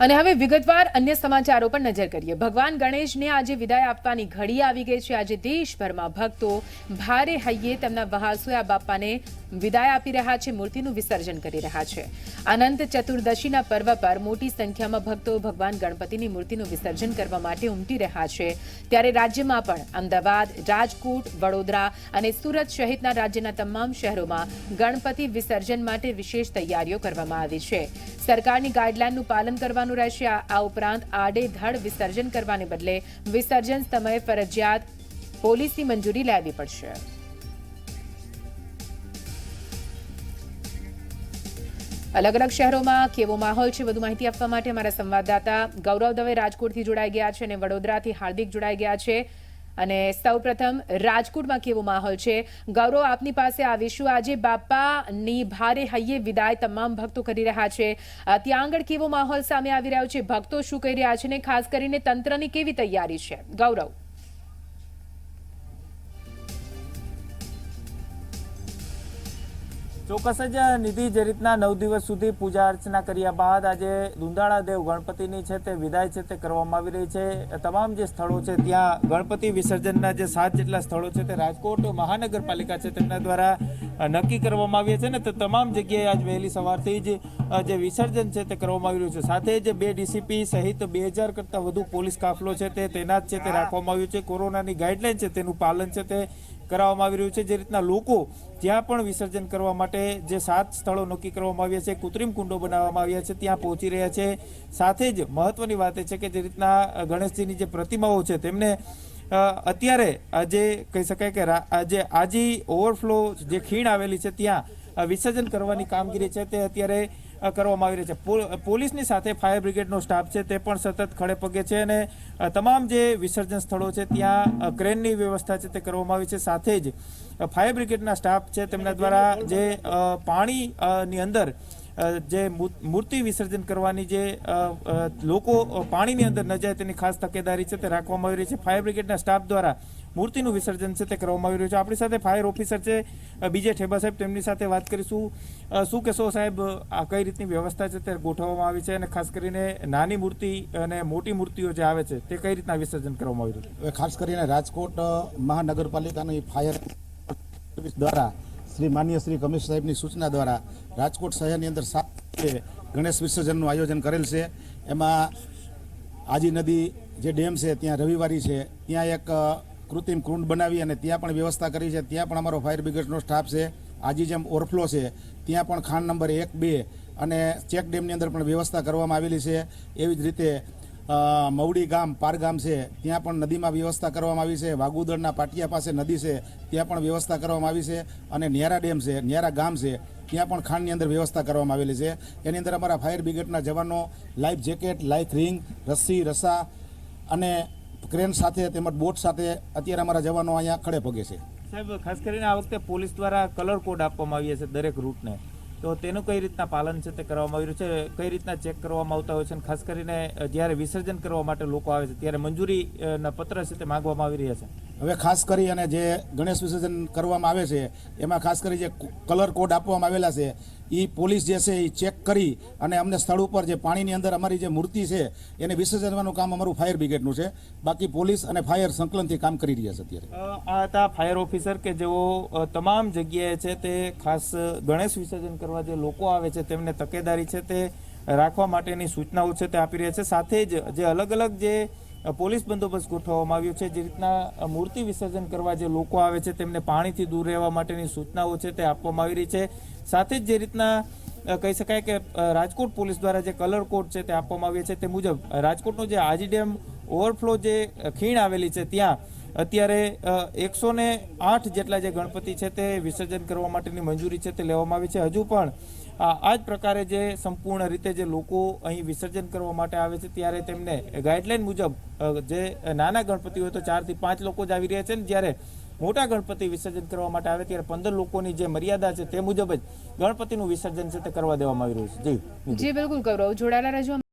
અને હવે વિગતવાર અન્ય સમાચારો પર નજર કરીએ. ભગવાન ગણેશને આજે વિદાય આપવાની ઘડી આવી ગઈ છે. આજે દેશભરમાં ભક્તો ભારે હૈયે તેમના વહાસુયા બાપાને વિદાય આપી રહ્યા છે, મૂર્તિનું વિસર્જન કરી રહ્યા છે. અનંત ચતુર્દશીના પર્વ પર મોટી સંખ્યામાં ભક્તો ભગવાન ગણપતિની મૂર્તિનું વિસર્જન કરવા માટે ઉમટી રહ્યા છે. ત્યારે રાજ્યમાં પણ અમદાવાદ, રાજકોટ, વડોદરા અને સુરત સહિતના રાજ્યના તમામ શહેરોમાં ગણપતિ વિસર્જન માટે વિશેષ તૈયારીઓ કરવામાં આવી છે. સરકારની ગાઈડલાઈનનું પાલન કરવાનું રહેશે. આ ઉપરાંત આડેધડ વિસર્જન કરવાને બદલે વિસર્જન સમયે ફરજિયાત પોલીસની મંજૂરી લેવી પડશે. અલગ અલગ શહેરોમાં કેવો માહોલ છે વધુ માહિતી આપવા માટે અમારા સંવાદદાતા ગૌરવ દવે રાજકોટથી જોડાઈ ગયા છે અને વડોદરાથી હાર્દિક જોડાઈ ગયા છે. અને સૌપ્રથમ રાજકોટમાં કેવો માહોલ છે? ગૌરવ, આપની પાસે આવીશું. આજે બાપાની ભારે હૈયે વિદાય તમામ ભક્તો કરી રહ્યા છે. ત્યાં આગળ કેવો માહોલ સામે આવી રહ્યો છે? ભક્તો શું કહી રહ્યા છે ને ખાસ કરીને તંત્રની કેવી તૈયારી છે? ગૌરવ. ચોક્કસ જ નિધિ જે રીતના નવ દિવસ સુધી પૂજા અર્ચના કર્યા બાદ આજે દુંદાળા દેવ ગણપતિની છે તે વિદાય છે તે કરવામાં આવી રહી છે. તમામ જે સ્થળો છે ત્યાં ગણપતિ વિસર્જનના જે સાત જેટલા સ્થળો છે તે રાજકોટ મહાનગરપાલિકા છે તેમના દ્વારા નક્કી કરવામાં આવ્યા છે ને તો તમામ જગ્યાએ આજ વહેલી સવારથી જ જે વિસર્જન છે તે કરવામાં આવી રહ્યું છે. સાથે જ બે ડીસીપી સહિત બે હજાર કરતાં વધુ પોલીસ કાફલો છે તે તૈનાત છે તે રાખવામાં આવ્યું છે. કોરોનાની ગાઈડલાઈન છે તેનું પાલન છે તે કરાવવામાં આવી રહ્યું છે. જે રીતના લોકો જ્યાં પણ વિસર્જન કરવા માટે જે સાત સ્થળો નક્કી કરવામાં આવ્યા છે, કૃત્રિમ કુંડો બનાવવામાં આવ્યા છે, ત્યાં પહોંચી રહ્યા છે. સાથે જ મહત્વની વાત એ છે કે જે રીતના ગણેશજીની જે પ્રતિમાઓ છે, તેમને અત્યારે આજે કહી શકાય કે આજે આજી ઓવરફ્લો જે ખીણ આવેલી છે, ત્યાં વિસર્જન કરવાની કામગીરી છે. તે અત્યારે કરવામાં આવી રહી છે. પોલીસની સાથે ફાયર બ્રિગેડનો સ્ટાફ છે તે પણ સતત ખડે પગે છે અને તમામ જે વિસર્જન સ્થળો છે ત્યાં ક્રેનની વ્યવસ્થા છે તે કરવામાં આવી છે. સાથે જ ફાયર બ્રિગેડના સ્ટાફ છે તેમના દ્વારા જે અ, પાણી અ, ની અંદર જે મૂર્તિ વિસર્જન કરવાની જે લોકો પાણીની અંદર ન જાય તેની ખાસ તકેદારી છે તે રાખવામાં આવી રહી છે. ફાયર બ્રિગેડના સ્ટાફ દ્વારા મૂર્તિનું વિસર્જન છે તે કરવામાં આવી રહ્યું છે. આપણી સાથે ફાયર ઓફિસર છે બીજે ઠેબા સાહેબ, તેમની સાથે વાત કરીશું. શું કહેશો સાહેબ, આ કઈ રીતની વ્યવસ્થા છે તે ગોઠવવામાં આવી છે અને ખાસ કરીને નાની મૂર્તિ અને મોટી મૂર્તિઓ જે આવે છે તે કઈ રીતના વિસર્જન કરવામાં આવી રહ્યું ખાસ કરીને રાજકોટ મહાનગરપાલિકાની ફાયર સર્વિસ દ્વારા શ્રી માન્ય શ્રી કમિશનર સાહેબની સૂચના દ્વારા રાજકોટ શહેરની અંદર સાત ગણેશ વિસર્જનનું આયોજન કરેલ છે. એમાં આજી નદી જે ડેમ છે, ત્યાં રવિવારી છે. ત્યાં એક કૃત્રિમ કુંડ બનાવી અને ત્યાં પણ વ્યવસ્થા કરી છે. ત્યાં પણ અમારો ફાયર બ્રિગેડનો સ્ટાફ છે. આજી જેમ ઓવરફ્લો છે, ત્યાં પણ ખાન નંબર એક બે અને ચેક ડેમની અંદર પણ વ્યવસ્થા કરવામાં આવેલી છે. એવી જ રીતે મવડી ગામ, પાર ગામ છે, ત્યાં પણ નદીમાં વ્યવસ્થા કરવામાં આવી છે. વાગુદળના પાટિયા પાસે નદી છે, ત્યાં પણ વ્યવસ્થા કરવામાં આવી છે. અને ન્યારા ડેમ છે, ન્યારા ગામ છે, ત્યાં પણ ખાંડની અંદર વ્યવસ્થા કરવામાં આવેલી છે. એની અંદર અમારા ફાયર બ્રિગેડના જવાનો, લાઈફ જેકેટ, લાઈફ રિંગ, રસ્સી, રસા અને ક્રેન સાથે તેમજ બોટ સાથે અત્યારે અમારા જવાનો અહીંયા ખડે પગે છે. સાહેબ, ખાસ કરીને આ વખતે પોલીસ દ્વારા કલર કોડ આપવામાં આવ્યા છે દરેક રૂટને. તો તેનું કઈ રીતના પાલન છે તે કરવામાં આવી રહ્યું છે? કઈ રીતના ચેક કરવામાં આવતા હોય છે? અને ખાસ કરીને જ્યારે વિસર્જન કરવા માટે લોકો આવે છે, ત્યારે મંજૂરી પત્ર છે તે માંગવામાં આવી રહ્યા છે? હવે ખાસ કરી અને જે ગણેશ વિસર્જન કરવામાં આવે છે, એમાં ખાસ કરી જે કલર કોડ આપવામાં આવેલા છે એ પોલીસ જે છે એ ચેક કરી અને અમને સ્થળ ઉપર જે પાણીની અંદર અમારી જે મૂર્તિ છે, એને વિસર્જનવાનું કામ અમારું ફાયર બ્રિગેડનું છે. બાકી પોલીસ અને ફાયર સંકલનથી કામ કરી રહ્યા છે અત્યારે. આ હતા ફાયર ઓફિસર કે જેઓ તમામ જગ્યાએ છે તે ખાસ ગણેશ વિસર્જન કરવા જે લોકો આવે છે તેમને તકેદારી છે તે રાખવા માટેની સૂચનાઓ છે તે આપી રહ્યા છે. સાથે જ જે અલગ અલગ જે પોલીસ બંદોબસ્ત ગોઠવવામાં આવ્યો છે. જે રીતના મૂર્તિ વિસર્જન કરવા જે લોકો આવે છે, તેમને પાણીથી દૂર રહેવા માટેની સૂચનાઓ છે તે આપવામાં આવી રહી છે. સાથે જ જે રીતના કહી શકાય કે રાજકોટ પોલીસ દ્વારા જે કલર કોડ છે તે આપવામાં આવ્યા છે તે મુજબ રાજકોટનો જે આજી ડેમ ઓવરફ્લો જે ખીણ આવેલી છે ત્યાં, અત્યારે એકસો ને આઠ જેટલા જે ગણપતિ છે તે વિસર્જન કરવા માટેની મંજૂરી છે તે લેવામાં આવી છે. હજુ પણ આ જ પ્રકારે જે સંપૂર્ણ રીતે જે લોકો અહીં વિસર્જન કરવા માટે આવે છે, ત્યારે તેમને ગાઈડલાઈન મુજબ જે નાના ગણપતિ હોય તો ચારથી પાંચ લોકો જ આવી રહ્યા છે ને જ્યારે મોટા ગણપતિ વિસર્જન કરવા માટે આવે ત્યારે પંદર લોકોની જે મર્યાદા છે તે મુજબ જ ગણપતિનું વિસર્જન છે તે કરવા દેવામાં આવી રહ્યું છે. જી જી, બિલકુલ ગૌરવ. જોડાયેલા રહેજો.